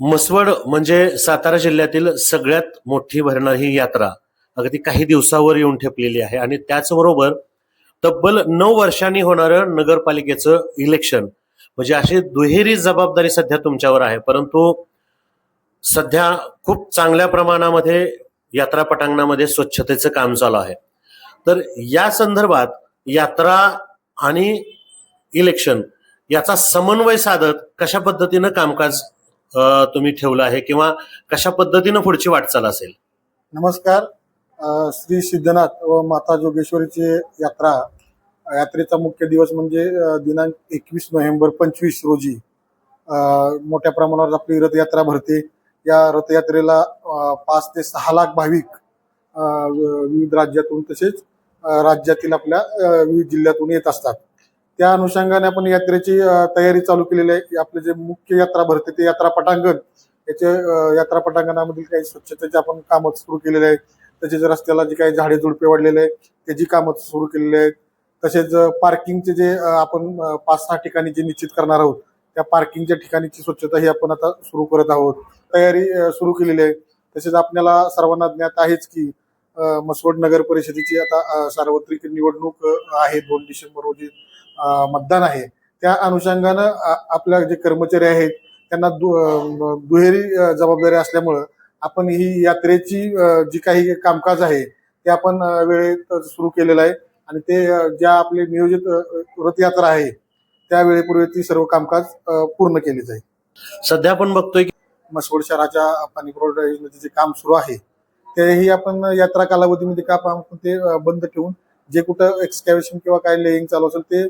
मसवड म्हणजे सातारा जिल्ह्यातील सगळ्यात मोठी भरणारी ही यात्रा. अगदी काही दिवसावर येऊन ठेपलेली आहे आणि त्याचबरोबर तब्बल नऊ वर्षांनी होणारं नगरपालिकेचं इलेक्शन म्हणजे अशी दुहेरी जबाबदारी सध्या तुमच्यावर आहे. परंतु सध्या खूप चांगल्या प्रमाणामध्ये यात्रा पटांगणामध्ये स्वच्छतेचं काम चालू आहे. तर या संदर्भात यात्रा आणि इलेक्शन याचा समन्वय साधत कशा पद्धतीनं कामकाज तुम्ही ठेवलं आहे किंवा कशा पद्धतीनं पुढची वाटचाल असेल? नमस्कार. अ, श्री सिद्धनाथ व माता जोगेश्वरीची यात्रा यात्रेचा मुख्य दिवस म्हणजे अ, दिनांक एकवीस नोव्हेंबर पंचवीस रोजी अ, मोठ्या प्रमाणावर आपली रथयात्रा भरते. या रथयात्रेला अ, पाच ते सहा लाख भाविक अ, विविध राज्यातून तसेच अ, राज्यातील आपल्या अ, विविध जिल्ह्यातून येत असतात. त्या अनुषंगाने आपण यात्रेची तयारी चालू केलेली आहे. आपले जे मुख्य यात्रा भरते ते यात्रा पटांगण. याचे यात्रा पटांगणामधील काही स्वच्छतेचे आपण कामं सुरू केलेले आहेत. तसेच रस्त्याला जे काही झाडे झुडपे वाढलेले आहेत त्याची कामं सुरू केलेली आहेत. तसेच पार्किंगचे जे आपण पाच सहा ठिकाणी जे निश्चित करणार आहोत त्या पार्किंगच्या ठिकाणीची स्वच्छता ही आपण आता सुरू करत आहोत. तयारी सुरू केलेली आहे. तसेच आपल्याला सर्वांना ज्ञात आहेच की मसवड नगर परिषदेची आता सार्वत्रिक निवडणूक आहे दोन डिसेंबर रोजी. मतदान आहे. त्या अनुषंगानं आपल्या जे कर्मचारी आहेत त्यांना दुहेरी जबाबदारी असल्यामुळं आपण ही यात्रेची जी काही कामकाज आहे ते आपण वेळेत सुरू केलेलं आहे. आणि ते ज्या आपले नियोजित रथयात्रा आहे त्या वेळेपूर्वी ती सर्व कामकाज पूर्ण केली जाईल. सध्या आपण बघतोय की मसवड शहराच्या पाणी पुरवठा योजनेचे जे काम सुरू आहे तेही आपण यात्रा कालावधीमध्ये का आपण ते बंद ठेवून जे कुठं एक्सकॅव्हेशन किंवा काय लेईंग चालू असेल ते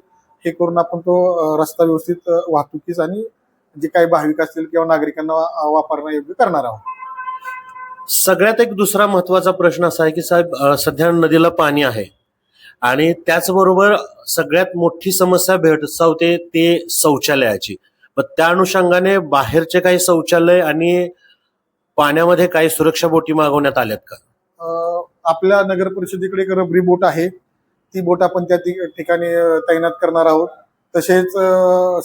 हे करून आपण तो रस्ता व्यवस्थित वाहतुकीस आणि जे काही भाविक असतील किंवा नागरिकांना अ, वापरण्यायोग्य करणार आहोत. सगळ्यात एक दुसरा महत्त्वाचा प्रश्न असा आहे की साहेब सध्या नदीला पाणी आहे आणि त्याचबरोबर सगळ्यात मोठी समस्या भेडसावते ते शौचालयाची. मग त्या अनुषंगाने बाहेरचे काही शौचालय आणि पाण्यामध्ये काही सुरक्षा बोटी मागवण्यात आल्यात का? आपल्या नगर परिषदेकडे एक रबरी बोट आहे. ती बोट आपण त्या ठिक- ठिकाणी तैनात करणार आहोत. तसेच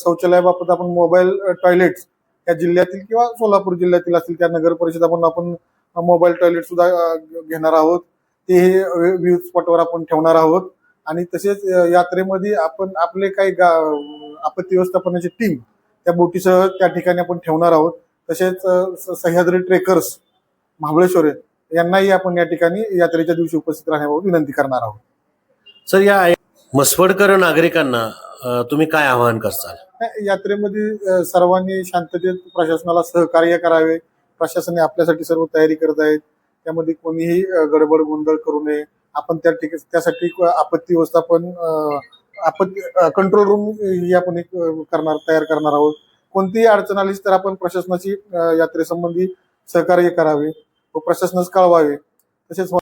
शौचालयाबाबत आपण मोबाईल टॉयलेट्स या जिल्ह्यातील किंवा सोलापूर जिल्ह्यातील असतील त्या नगर परिषद आपण आपण मोबाईल टॉयलेट सुद्धा घेणार आहोत. ते हे स्पॉटवर आपण ठेवणार आहोत. आणि तसेच यात्रेमध्ये आपण आपले काही गा- आपत्ती व्यवस्थापनाची टीम त्या बोटीसह त्या ठिकाणी आपण ठेवणार आहोत. तसेच स- सह्याद्री ट्रेकर्स महाबळेश्वर यांनाही आपण या ठिकाणी यात्रेच्या दिवशी उपस्थित राहण्याबाबत विनंती करणार आहोत. सर या मसवडकर नागरिकांना तुम्ही काय आवाहन करताल? यात्रेमध्ये सर्वांनी शांततेत प्रशासनाला सहकार्य करावे. प्रशासनाने आपल्यासाठी सर्व तयारी करत आहेत. त्यामध्ये कोणीही गडबड गोंधळ करू नये. आपण त्या ठिकाणी त्यासाठी आपत्ती व्यवस्थापन आपत्ती कंट्रोल रूम ही आपण एक करणार तयार करणार आहोत. कोणतीही अडचण आलीच तर आपण प्रशासनाची यात्रेसंबंधी सहकार्य करावे व प्रशासनास कळवावे. तसेच